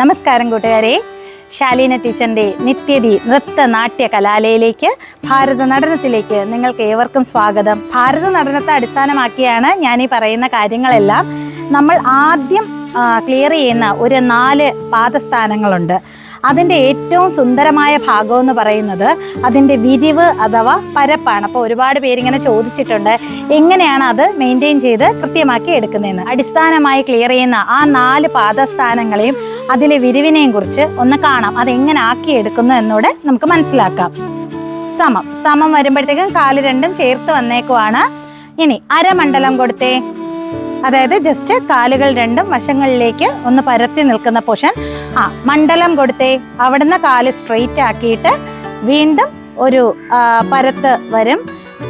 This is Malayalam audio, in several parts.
നമസ്കാരം കൂട്ടുകാരെ. ശാലീന ടീച്ചറിന്റെ നിത്യതി നൃത്ത നാട്യ കലാലയിലേക്ക് ഭാരത നടനത്തിലേക്ക് നിങ്ങൾക്ക് ഏവർക്കും സ്വാഗതം. ഭാരത നടനത്തെ അടിസ്ഥാനമാക്കിയാണ് ഞാൻ ഈ പറയുന്ന കാര്യങ്ങളെല്ലാം. നമ്മൾ ആദ്യം ക്ലിയർ ചെയ്യുന്ന ഒരു നാല് പാദസ്ഥാനങ്ങളുണ്ട്. അതിന്റെ ഏറ്റവും സുന്ദരമായ ഭാഗം എന്ന് പറയുന്നത് അതിന്റെ വിരിവ് അഥവാ പരപ്പാണ്. അപ്പോൾ ഒരുപാട് പേരിങ്ങനെ ചോദിച്ചിട്ടുണ്ട് എങ്ങനെയാണ് അത് മെയിന്റെയിൻ ചെയ്ത് കൃത്യമാക്കി എടുക്കുന്നതെന്ന്. അടിസ്ഥാനമായി ക്ലിയർ ചെയ്യുന്ന ആ നാല് പാദസ്ഥാനങ്ങളെയും അതിലെ വിരിവിനെയും കുറിച്ച് ഒന്ന് കാണാം. അതെങ്ങനെ ആക്കി എടുക്കുന്നു എന്നൂടെ നമുക്ക് മനസ്സിലാക്കാം. സമം. സമം വരുമ്പോഴത്തേക്കും കാൽ രണ്ടും ചേർത്ത് വന്നേക്കുവാണ്. ഇനി അരമണ്ഡലം കൊടുത്തേ. അതായത് ജസ്റ്റ് കാലുകൾ രണ്ടും വശങ്ങളിലേക്ക് ഒന്ന് പരത്തി നിൽക്കുന്ന പൊഷൻ ആ മണ്ഡലം കൊടുത്തേ. അവിടുന്ന് കാൽ സ്ട്രെയിറ്റ് ആക്കിയിട്ട് വീണ്ടും ഒരു പരത്ത് വരും.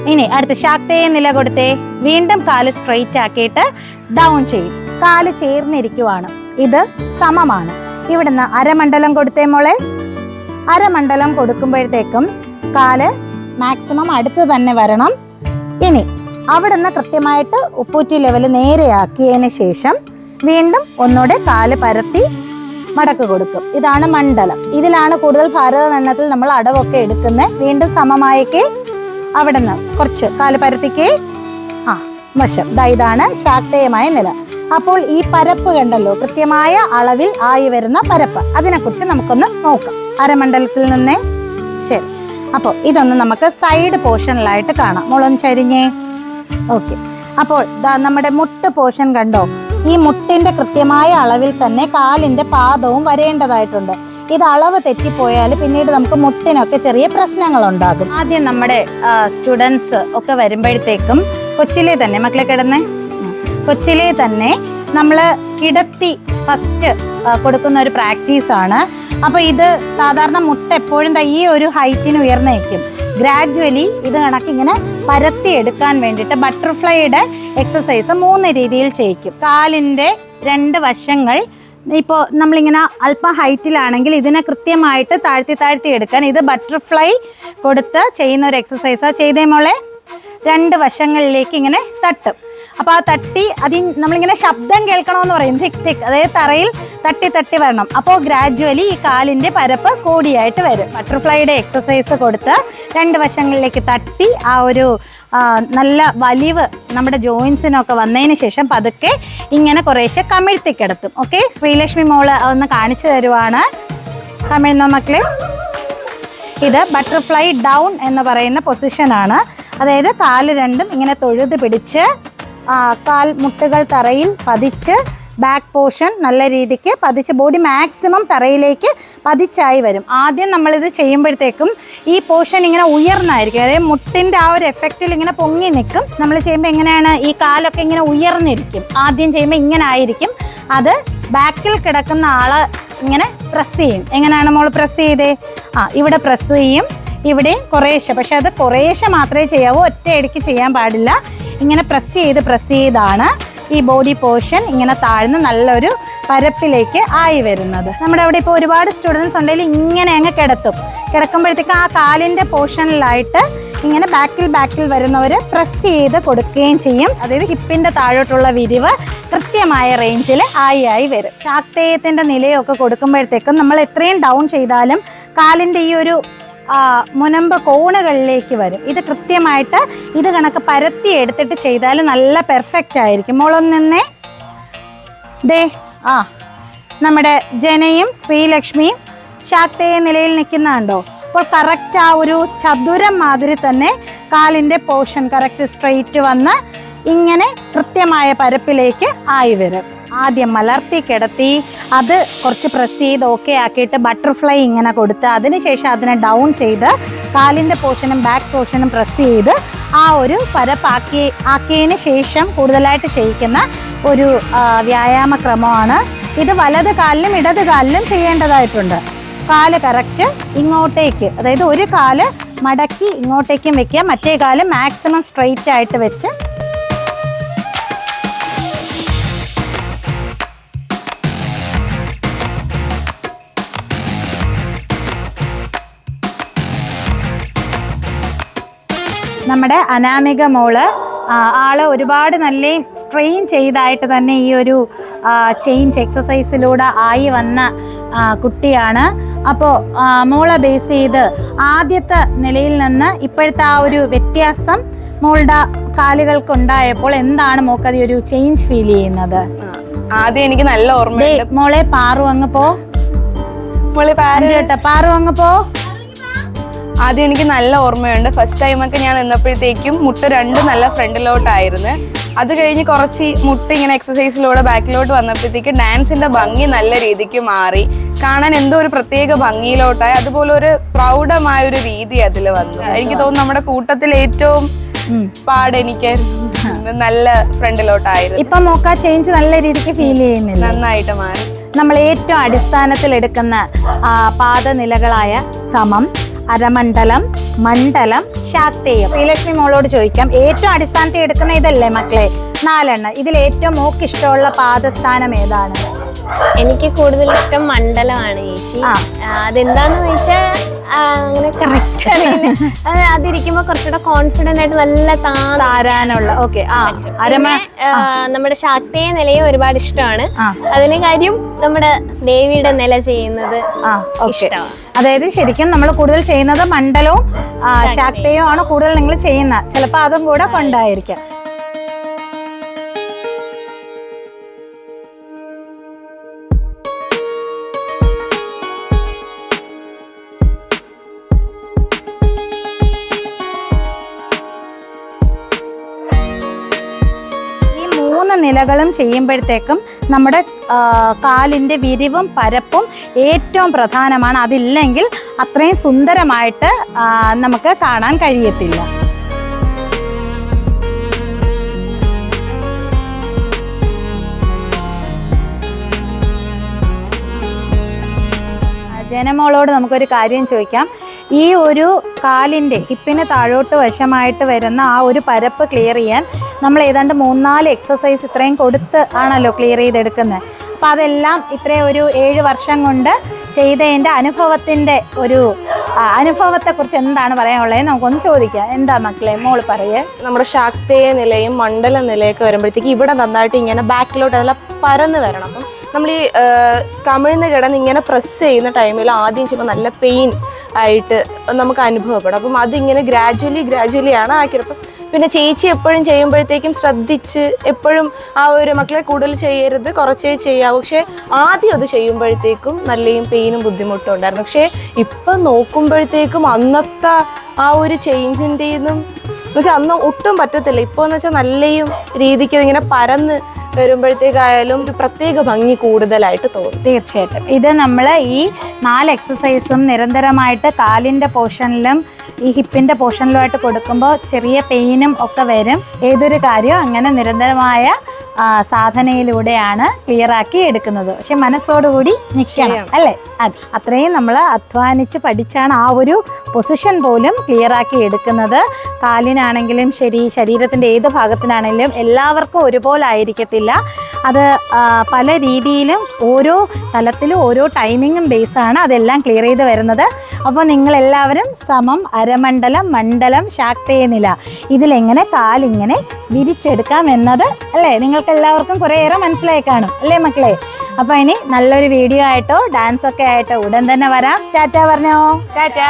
ഇനി അടുത്ത ശാക്തയെ നില കൊടുത്തേ. വീണ്ടും കാൽ സ്ട്രെയിറ്റ് ആക്കിയിട്ട് ഡൗൺ ചെയ്യും. കാൽ ചേർന്നിരിക്കുവാണ്. ഇത് സമമാണ്. ഇവിടുന്ന് അരമണ്ഡലം കൊടുത്തേ മോളെ. അരമണ്ഡലം കൊടുക്കുമ്പോഴത്തേക്കും കാൽ മാക്സിമം അടുത്ത് തന്നെ വരണം. ഇനി അവിടുന്ന് കൃത്യമായിട്ട് ഉപ്പൂറ്റി ലെവൽ നേരെയാക്കിയതിന് ശേഷം വീണ്ടും ഒന്നുകൂടെ കാൽ പരത്തി മടക്ക് കൊടുക്കും. ഇതാണ് മണ്ഡലം. ഇതിലാണ് കൂടുതൽ ഭാരത നടനത്തിൽ നമ്മൾ അടവൊക്കെ എടുക്കുന്നത്. വീണ്ടും സമമായേക്ക് നിന്ന് കുറച്ച് കാൽ പരത്തിക്കേ ആ വശം. ദാ ഇതാണ് ശാക്തേയമായ നില. അപ്പോൾ ഈ പരപ്പ് കണ്ടല്ലോ കൃത്യമായ അളവിൽ ആയി വരുന്ന പരപ്പ്. അതിനെക്കുറിച്ച് നമുക്കൊന്ന് നോക്കാം. അരമണ്ഡലത്തിൽ നിന്നേ? ശരി. അപ്പോൾ ഇതൊന്ന് നമുക്ക് സൈഡ് പോർഷനിലായിട്ട് കാണാം. മുളം ചരിഞ്ഞേ. ഓക്കെ. അപ്പോൾ നമ്മുടെ മുട്ട് പോർഷൻ കണ്ടോ? ഈ മുട്ടിന്റെ കൃത്യമായ അളവിൽ തന്നെ കാലിന്റെ പാദവും വരേണ്ടതായിട്ടുണ്ട്. ഇത് അളവ് തെറ്റിപ്പോയാൽ പിന്നീട് നമുക്ക് മുട്ടിനൊക്കെ ചെറിയ പ്രശ്നങ്ങൾ ഉണ്ടാകും ആദ്യം നമ്മുടെ സ്റ്റുഡൻസ് ഒക്കെ വരുമ്പോഴത്തേക്കും കൊച്ചിലെ തന്നെ മക്കളെ കിടന്നേ. കൊച്ചിലെ തന്നെ നമ്മൾ കിടത്തി ഫസ്റ്റ് കൊടുക്കുന്ന ഒരു പ്രാക്ടീസാണ് അപ്പോൾ ഇത് സാധാരണ മുട്ട എപ്പോഴും ഈ ഒരു ഹൈറ്റിന് ഉയർന്നേക്കും. ഗ്രാജുവലി ഇത് കണക്ക് ഇങ്ങനെ പരത്തി എടുക്കാൻ വേണ്ടിയിട്ട് ബട്ടർഫ്ലൈയുടെ എക്സസൈസ് മൂന്ന് രീതിയിൽ ചെയ്യിക്കും. കാലിന്റെ രണ്ട് വശങ്ങൾ ഇപ്പോൾ നമ്മളിങ്ങനെ അല്പം ഹൈറ്റിലാണെങ്കിൽ ഇതിനെ കൃത്യമായിട്ട് താഴ്ത്തി താഴ്ത്തി എടുക്കാൻ ഇത് ബട്ടർഫ്ലൈ കൊടുത്ത് ചെയ്യുന്ന ഒരു എക്സസൈസാണ് ചെയ്തേ മോളെ. രണ്ട് വശങ്ങളിലേക്ക് ഇങ്ങനെ തട്ടും. അപ്പോൾ ആ തട്ടി അതി നമ്മളിങ്ങനെ ശബ്ദം കേൾക്കണമെന്ന് പറയും. തിക് തിക് അതായത് തറയിൽ തട്ടി തട്ടി വരണം. അപ്പോൾ ഗ്രാജുവലി ഈ കാലിന്റെ പരപ്പ് കൂടിയായിട്ട് വരും. ബട്ടർഫ്ലൈയുടെ എക്സസൈസ് കൊടുത്ത് രണ്ട് വശങ്ങളിലേക്ക് തട്ടി ആ ഒരു നല്ല വലിവ് നമ്മുടെ ജോയിൻസിനൊക്കെ വന്നതിന് ശേഷം പതുക്കെ ഇങ്ങനെ കുറേശ്ശെ കമിഴ്ത്തിക്കിടത്തും ഓക്കെ ശ്രീലക്ഷ്മി മോൾ അതൊന്ന് കാണിച്ചു തരുവാണ്. കമിഴ്ന്ന മക്കളെ. ഇത് ബട്ടർഫ്ലൈ ഡൗൺ എന്ന് പറയുന്ന പൊസിഷനാണ് അതായത് കാൽ രണ്ടും ഇങ്ങനെ തൊഴുത് പിടിച്ച് കാൽ മുട്ടുകൾ തറയിൽ പതിച്ച് ബാക്ക് പോർഷൻ നല്ല രീതിക്ക് പതിച്ച് ബോഡി മാക്സിമം തറയിലേക്ക് പതിച്ചായി വരും. ആദ്യം നമ്മളിത് ചെയ്യുമ്പോഴത്തേക്കും ഈ പോർഷൻ ഇങ്ങനെ ഉയർന്നായിരിക്കും. അതായത് മുട്ടിന്റെ ആ ഒരു എഫക്റ്റിൽ ഇങ്ങനെ പൊങ്ങി നിൽക്കും. നമ്മൾ ചെയ്യുമ്പോൾ എങ്ങനെയാണ് ഈ കാലൊക്കെ ഇങ്ങനെ ഉയർന്നിരിക്കും. ആദ്യം ചെയ്യുമ്പോൾ ഇങ്ങനെ ആയിരിക്കും. അത് ബാക്കിൽ കിടക്കുന്ന ആൾ ഇങ്ങനെ പ്രസ് ചെയ്യും. എങ്ങനെയാണ് മോൾ പ്രസ് ചെയ്തേ? ആ ഇവിടെ പ്രസ് ചെയ്യും. ഇവിടെയും കുറേശ്ശെ. പക്ഷെ അത് കുറേശ്ശെ മാത്രമേ ചെയ്യാവൂ. ഒറ്റയടിക്ക് ചെയ്യാൻ പാടില്ല. ഇങ്ങനെ പ്രസ് ചെയ്ത് പ്രസ് ചെയ്താണ് ഈ ബോഡി പോർഷൻ ഇങ്ങനെ താഴ്ന്ന് നല്ലൊരു പരപ്പിലേക്ക് ആയി വരുന്നത്. നമ്മുടെ അവിടെ ഇപ്പോൾ ഒരുപാട് സ്റ്റുഡൻസ് ഉണ്ടെങ്കിൽ ഇങ്ങനെ അങ്ങ് കിടത്തും. കിടക്കുമ്പോഴത്തേക്ക് ആ കാലിന്റെ പോർഷനിലായിട്ട് ഇങ്ങനെ ബാക്കിൽ ബാക്കിൽ വരുന്നവർ പ്രസ് ചെയ്ത് കൊടുക്കുകയും ചെയ്യും. അതായത് ഹിപ്പിന്റെ താഴോട്ടുള്ള വിരിവ് കൃത്യമായ റേഞ്ചിൽ ആയി ആയി വരും. ശാക്തേയത്തിന്റെ നിലയൊക്കെ കൊടുക്കുമ്പോഴത്തേക്കും നമ്മൾ എത്രയും ഡൗൺ ചെയ്താലും കാലിന്റെ ഈ ഒരു മുനമ്പ് കോണുകളിലേക്ക് വരും. ഇത് കൃത്യമായിട്ട് ഇത് കണക്ക് പരത്തി എടുത്തിട്ട് ചെയ്താൽ നല്ല പെർഫെക്റ്റ് ആയിരിക്കും. മോളൊന്ന് ദേ ആ നമ്മുടെ ജനയും ശ്രീലക്ഷ്മിയും ശാക്തേയ നിലയിൽ നിൽക്കുന്നുണ്ടോ അപ്പോൾ കറക്റ്റ് ആ ഒരു ചതുരം മാതിരി തന്നെ കാലിന്റെ പോർഷൻ കറക്റ്റ് സ്ട്രെയിറ്റ് വന്ന് ഇങ്ങനെ കൃത്യമായ പരപ്പിലേക്ക് ആയി വരും. ആദ്യം മലർത്തി കിടത്തി അത് കുറച്ച് പ്രസ് ചെയ്ത് ഓക്കെ ആക്കിയിട്ട് ബട്ടർഫ്ലൈ ഇങ്ങനെ കൊടുത്ത് അതിനുശേഷം അതിനെ ഡൗൺ ചെയ്ത് കാലിന്റെ പോർഷനും ബാക്ക് പോർഷനും പ്രസ് ചെയ്ത് ആ ഒരു പരപ്പാക്കി ആക്കിയതിന് ശേഷം കൂടുതലായിട്ട് ചെയ്യിക്കുന്ന ഒരു വ്യായാമക്രമമാണ്. വ്യായാമ ക്രമമാണ് ഇത് വലത് കാലിലും ഇടത് കാലിലും ചെയ്യേണ്ടതായിട്ടുണ്ട്. കാൽ കറക്റ്റ് ഇങ്ങോട്ടേക്ക് അതായത് ഒരു കാൽ മടക്കി ഇങ്ങോട്ടേക്കും വെക്കുക മറ്റേ കാൽ മാക്സിമം സ്ട്രെയിറ്റ് ആയിട്ട് വെച്ച് നമ്മുടെ അനാമിക മോൾ ആൾ ആൾ ഒരുപാട് നല്ല സ്ട്രെയിൻ ചെയ്തായിട്ട് തന്നെ ഈ ഒരു ചേഞ്ച് എക്സസൈസിലൂടെ ആയി വന്ന കുട്ടിയാണ്. അപ്പോൾ മോളെ ബേസ് ചെയ്ത് ആദ്യത്തെ നിലയിൽ നിന്ന് ഇപ്പോഴത്തെ ആ ഒരു വ്യത്യാസം മോളുടെ കാലുകൾക്ക് ഉണ്ടായപ്പോൾ എന്താണ് മോക്കത് ഒരു ചേഞ്ച് ഫീൽ ചെയ്യുന്നത്? ആദ്യം എനിക്ക് നല്ല ഓർമ്മ മോളെ പാറു അങ്ങ് പോ. മോളെ പാറു. കേട്ടോ പാറു അങ്ങ് പോ. ആദ്യം എനിക്ക് നല്ല ഓർമ്മയുണ്ട്. ഫസ്റ്റ് ടൈമൊക്കെ ഞാൻ നിന്നപ്പോഴത്തേക്കും മുട്ട രണ്ട് നല്ല ഫ്രണ്ടിലോട്ടായിരുന്നു. അത് കഴിഞ്ഞ് കുറച്ച് മുട്ട ഇങ്ങനെ എക്സസൈസിലൂടെ ബാക്കിലോട്ട് വന്നപ്പോഴത്തേക്ക് ഡാൻസിന്റെ ഭംഗി നല്ല രീതിക്ക് മാറി. കാണാൻ എന്തോ ഒരു പ്രത്യേക ഭംഗിയിലോട്ടായി. അതുപോലെ ഒരു പ്രൗഢമായ ഒരു രീതി അതിൽ വന്നു. എനിക്ക് തോന്നുന്നു നമ്മുടെ കൂട്ടത്തിൽ ഏറ്റവും പാടെനിക്ക് പാട് എനിക്ക് നല്ല ഫ്രണ്ടിലോട്ടായിരുന്നു. ഇപ്പൊ മോക്ക ചേഞ്ച് നല്ല രീതിക്ക് ഫീൽ ചെയ്യുന്നില്ല? നന്നായിട്ട് മാറി. നമ്മൾ ഏറ്റവും അടിസ്ഥാനത്തിൽ എടുക്കുന്ന പാദനിലകളായ സമം അരമണ്ഡലം മണ്ഡലം ശാക്തേയം. ശ്രീലക്ഷ്മി മോളോട് ചോദിക്കാം ഏറ്റവും അടിസ്ഥാനത്തിൽ എടുക്കുന്ന ഇതല്ലേ മക്കളെ? നാലെണ്ണം. ഇതിൽ ഏറ്റവും മോക്ക് ഇഷ്ടമുള്ള പാദസ്ഥാനം ഏതാണ്? എനിക്ക് കൂടുതൽ ഇഷ്ടം മണ്ഡലമാണ് ചേച്ചി. അതെന്താന്ന് ചോദിച്ചാൽ അങ്ങനെ കറക്റ്റ് അതിരിക്കുമ്പോ കുറച്ചുകൂടെ കോൺഫിഡന്റ് ആയിട്ട് നല്ല താരാനുള്ള ഓക്കെ. നമ്മുടെ ശാക്തയെ നിലയെ ഒരുപാട് ഇഷ്ടമാണ്. അതിന് കാര്യം നമ്മുടെ ദേവിയുടെ നില ചെയ്യുന്നത് ഇഷ്ടമാണ്. അതായത് ശരിക്കും നമ്മൾ കൂടുതൽ ചെയ്യുന്നത് മണ്ഡലവും ശാക്തയും. ആണ് കൂടുതൽ നിങ്ങൾ ചെയ്യുന്ന. ചിലപ്പോൾ അതും കൂടെ കൊണ്ടായിരിക്കാം. നിലകളും ചെയ്യുമ്പോഴത്തേക്കും നമ്മുടെ കാലിന്റെ വിരിവും പരപ്പും ഏറ്റവും പ്രധാനമാണ്. അതില്ലെങ്കിൽ അത്രയും സുന്ദരമായിട്ട് നമുക്ക് കാണാൻ കഴിയത്തില്ല. ജനമോളോട് നമുക്കൊരു കാര്യം ചോദിക്കാം. ഈ ഒരു കാലിന്റെ ഹിപ്പിന് താഴോട്ട് വശമായിട്ട് വരുന്ന ആ ഒരു പരപ്പ് ക്ലിയർ ചെയ്യാൻ നമ്മൾ ഏതാണ്ട് മൂന്നാൽ എക്സസൈസ് ഇത്രയും കൊടുത്ത് ആണല്ലോ ക്ലിയർ ചെയ്തെടുക്കുന്നത്. അപ്പോൾ അതെല്ലാം ഇത്രയും ഒരു ഏഴ് വർഷം കൊണ്ട് ചെയ്തതിന്റെ അനുഭവത്തിന്റെ ഒരു അനുഭവത്തെക്കുറിച്ച് എന്താണ് പറയാനുള്ളത്? നമുക്കൊന്ന് ചോദിക്കാം. എന്താ മക്കളെ? മോൾ പറയേ. നമ്മുടെ ശാക്തേയ നിലയും മണ്ഡല നിലയൊക്കെ വരുമ്പോഴത്തേക്ക് ഇവിടെ നന്നായിട്ട് ഇങ്ങനെ ബാക്കിലോട്ട് അതെല്ലാം പരന്ന് വരണം. നമ്മൾ ഈ കമിഴ്ന്ന് കിടന്ന് ഇങ്ങനെ പ്രസ് ചെയ്യുന്ന ടൈമിൽ ആദ്യം ചെയ്യുമ്പോൾ നല്ല പെയിൻ ആയിട്ട് നമുക്ക് അനുഭവപ്പെടും. അപ്പം അതിങ്ങനെ ഗ്രാജുവലി ഗ്രാജുവലി ആണ് ആക്കിയത്. അപ്പം പിന്നെ ചേച്ചി എപ്പോഴും ചെയ്യുമ്പോഴത്തേക്കും ശ്രദ്ധിച്ച് എപ്പോഴും ആ ഒരു മക്കളെ കൂടുതൽ ചെയ്യരുത് കുറച്ചേ ചെയ്യാവൂ. പക്ഷേ ആദ്യം അത് ചെയ്യുമ്പോഴത്തേക്കും നല്ലയും പെയിനും ബുദ്ധിമുട്ടും ഉണ്ടായിരുന്നു. പക്ഷേ ഇപ്പം നോക്കുമ്പോഴത്തേക്കും അന്നത്തെ ആ ഒരു ചേഞ്ചിന്റെന്നും എന്നുവെച്ചാൽ അന്ന് ഒട്ടും പറ്റത്തില്ല. ഇപ്പോൾ എന്ന് വെച്ചാൽ നല്ലയും രീതിക്ക് ഇങ്ങനെ പരന്ന് വരുമ്പോഴത്തേക്കായാലും പ്രത്യേക ഭംഗി കൂടുതലായിട്ട് തോന്നും. തീർച്ചയായിട്ടും. ഇത് നമ്മൾ ഈ നാല് എക്സസൈസും നിരന്തരമായിട്ട് കാലിന്റെ പോർഷനിലും ഈ ഹിപ്പിന്റെ പോർഷനിലുമായിട്ട് കൊടുക്കുമ്പോൾ ചെറിയ പെയിനും ഒക്കെ വരും. ഏതൊരു കാര്യവും അങ്ങനെ നിരന്തരമായ സാധനയിലൂടെയാണ് ക്ലിയർ ആക്കി എടുക്കുന്നത്. പക്ഷെ മനസ്സോടുകൂടി നിൽക്കണം അല്ലേ? അത് അത്രയും നമ്മൾ അധ്വാനിച്ച് പഠിച്ചാണ് ആ ഒരു പൊസിഷൻ പോലും ക്ലിയർ ആക്കി എടുക്കുന്നത്. കാലിനാണെങ്കിലും ശരി ശരീരത്തിന്റെ ഏത് ഭാഗത്തിനാണെങ്കിലും എല്ലാവർക്കും ഒരുപോലെ ആയിരിക്കത്തില്ല. അത് പല രീതിയിലും ഓരോ തലത്തിലും ഓരോ ടൈമിങ്ങും ബേസാണ് അതെല്ലാം ക്ലിയർ ചെയ്ത് വരുന്നത്. അപ്പോൾ നിങ്ങളെല്ലാവരും സമം അരമണ്ഡലം മണ്ഡലം ശാക്തേയ നില ഇതിലെങ്ങനെ കാലിങ്ങനെ വിരിച്ചെടുക്കാം എന്നത് അല്ലേ? നിങ്ങൾക്ക് എല്ലാവർക്കും കുറേയേറെ മനസ്സിലായി കാണും അല്ലേ മക്കളെ? അപ്പോൾ ഇനി നല്ലൊരു വീഡിയോ ആയിട്ടോ ഡാൻസ് ഒക്കെ ആയിട്ടോ ഉടൻ തന്നെ വരാം. ടാറ്റ പറഞ്ഞോ? ടാറ്റ.